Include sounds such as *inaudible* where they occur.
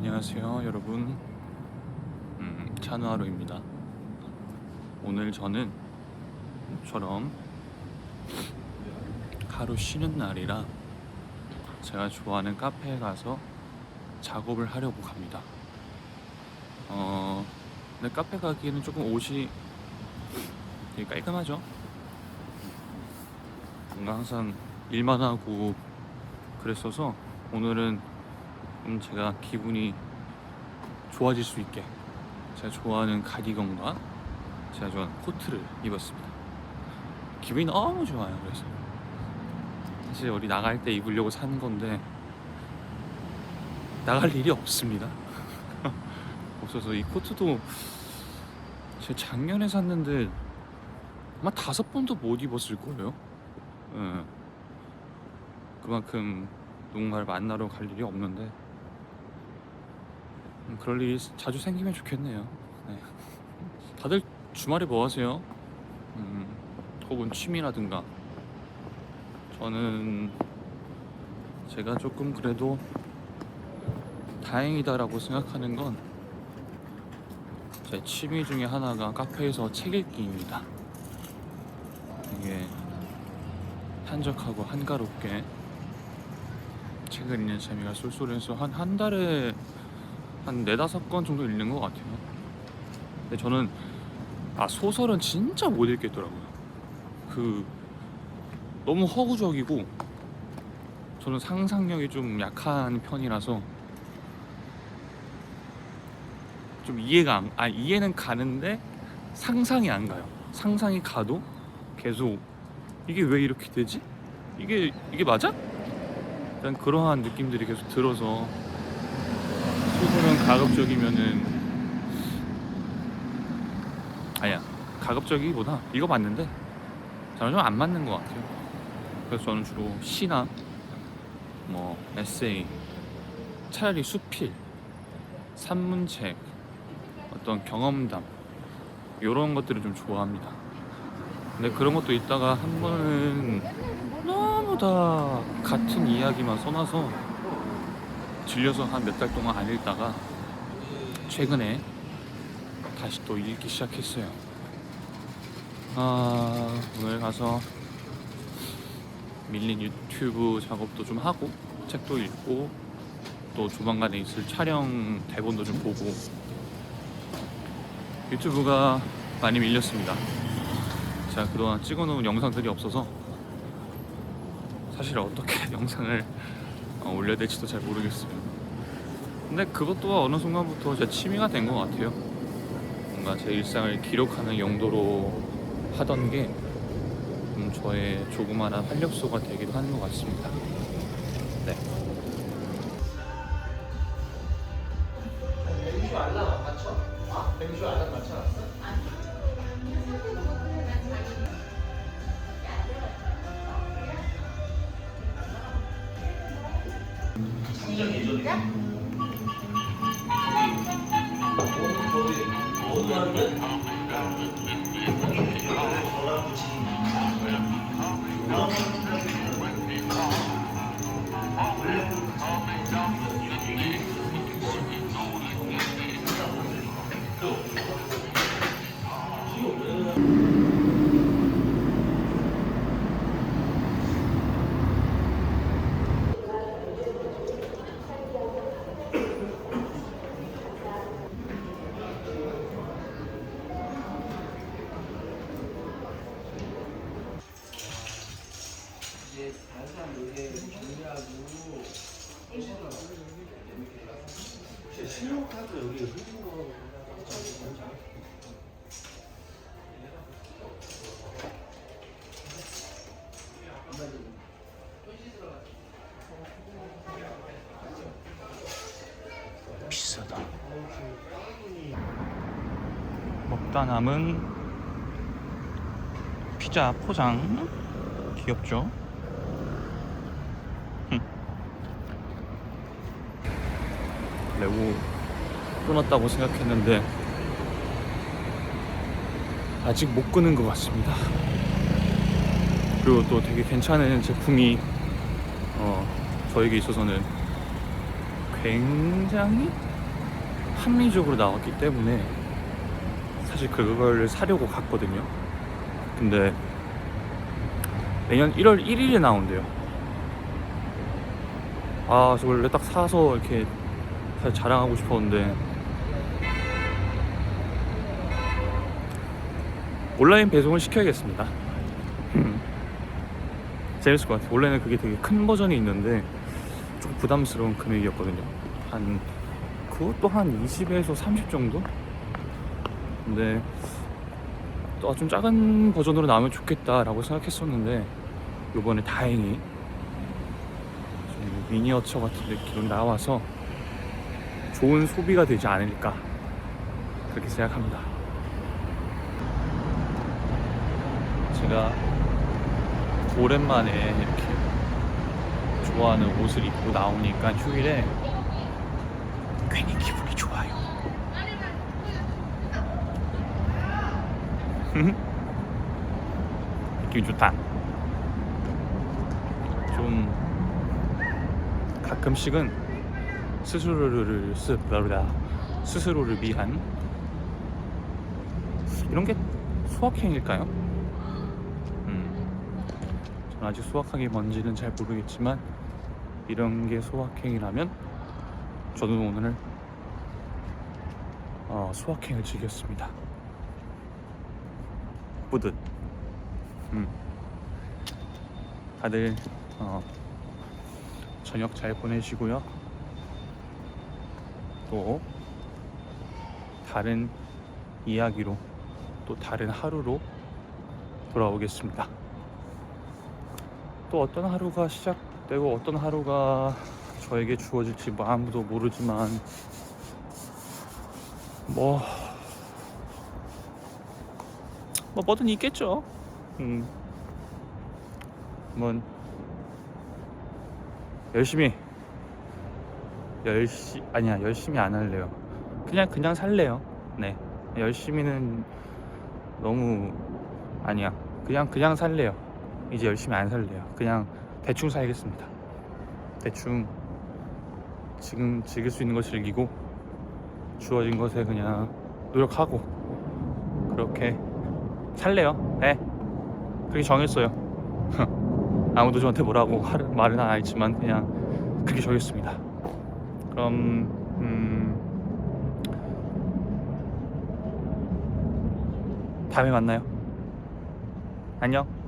안녕하세요 여러분. 음, 찬우하루입니다. 오늘 저는 처럼 하루 쉬는 날이라 제가 좋아하는 카페에 가서 작업을 하려고 갑니다. 어, 근데 카페 가기에는 조금 옷이 되게 깔끔하죠? 뭔가 항상 일만 하고 그랬어서 오늘은 좀 제가 기분이 좋아질 수 있게 제가 좋아하는 가디건과 제가 좋아하는 코트를 입었습니다. 기분이 너무 좋아요. 그래서 사실 우리 나갈 때 입으려고 산 건데 나갈 일이 없습니다. *laughs* 없어서 이 코트도 제가 작년에 샀는데 아마 다섯 번도 못 입었을 거예요. 예. 그만큼 누군가를 만나러 갈 일이 없는데 음, 그럴 일이 자주 생기면 좋겠네요. 네. 다들 주말에 뭐 하세요? 음, 혹은 취미라든가. 저는 제가 조금 그래도 다행이다라고 생각하는 건 제 취미 중에 하나가 카페에서 책 읽기입니다. 이게 한적하고 한가롭게 책을 읽는 재미가 쏠쏠해서 한 한 달에 한 네다섯 권 정도 읽는 것 같아요. 근데 저는 아 소설은 진짜 못 읽겠더라고요. 그 너무 허구적이고 저는 상상력이 좀 약한 편이라서 좀 이해가 안, 아 이해는 가는데 상상이 안 가요. 상상이 가도 계속 이게 왜 이렇게 되지? 이게 이게 맞아? 일단 그러한 느낌들이 계속 들어서 소설은 가급적이면은 아니야 가급적이보다 이거 맞는데 저는 좀 안 맞는 것 같아요. 그래서 저는 주로 시나 뭐 에세이, 차라리 수필, 산문책, 어떤 경험담 이런 것들을 좀 좋아합니다. 근데 그런 것도 있다가 한 번은 너무 다 같은 이야기만 써놔서 질려서 한 몇 달 동안 안 읽다가 최근에 다시 또 읽기 시작했어요. 아, 오늘 가서 밀린 유튜브 작업도 좀 하고 책도 읽고 또 조만간에 있을 촬영 대본도 좀 보고 유튜브가 많이 밀렸습니다. 제가 그동안 찍어놓은 영상들이 없어서 사실 어떻게 *laughs* 영상을 어, 올려야 될지도 잘 모르겠어요. 근데 그것도 어느 순간부터 제 취미가 된 것 같아요. 뭔가 제 일상을 기록하는 용도로 하던 게 음, 저의 조그마한 활력소가 되기도 하는 것 같습니다. 상정 예전에 어디 하는데? 저랑 붙이 신용카드 여기 흐린 거 비싸다. 먹다 남은 피자 포장 귀엽죠? 레고 끊었다고 생각했는데 아직 못 끄는 것 같습니다. 그리고 또 되게 괜찮은 제품이 어, 저에게 있어서는 굉장히 합리적으로 나왔기 때문에 사실 그걸 사려고 갔거든요. 근데 내년 1월 1일에 나온대요. 아, 저 원래 딱 사서 이렇게 다 자랑하고 싶었는데 온라인 배송을 시켜야겠습니다. 재밌을 것 같아요. 원래는 그게 되게 큰 버전이 있는데 좀 부담스러운 금액이었거든요. 한 그것도 한 20에서 30 정도? 근데 또 좀 작은 버전으로 나오면 좋겠다라고 생각했었는데 요번에 다행히 좀 미니어처 같은 느낌으로 나와서 좋은 소비가 되지 않을까 그렇게 생각합니다. 제가 오랜만에 이렇게 좋아하는 옷을 입고 나오니까 휴일에 괜히 기분이 좋아요. *laughs* 느낌 좋다. 좀 가끔씩은 스스로를 스 뭐라 스스로를 위한 이런 게 소확행일까요? 음, 저는 아직 소확행이 뭔지는 잘 모르겠지만 이런 게 소확행이라면 저는 오늘 어, 소확행을 즐겼습니다. 뿌듯. 음. 다들 어, 저녁 잘 보내시고요. 또 다른 이야기로 또 다른 하루로 돌아오겠습니다. 또 어떤 하루가 시작되고 어떤 하루가 저에게 주어질지 뭐 아무도 모르지만 뭐, 뭐 뭐든 있겠죠. 음, 뭐 열심히 열시 아니야 열심히 안 할래요. 그냥 그냥 살래요. 네, 열심히는 너무 아니야. 그냥 그냥 살래요. 이제 열심히 안 살래요. 그냥 대충 살겠습니다. 대충 지금 즐길 수 있는 걸 즐기고 주어진 것에 그냥 노력하고 그렇게 살래요. 네. 그렇게 정했어요. *laughs* 아무도 저한테 뭐라고 할- 말은 안 했지만 그냥 그렇게 정했습니다. 그럼 음 다음에 만나요. 안녕.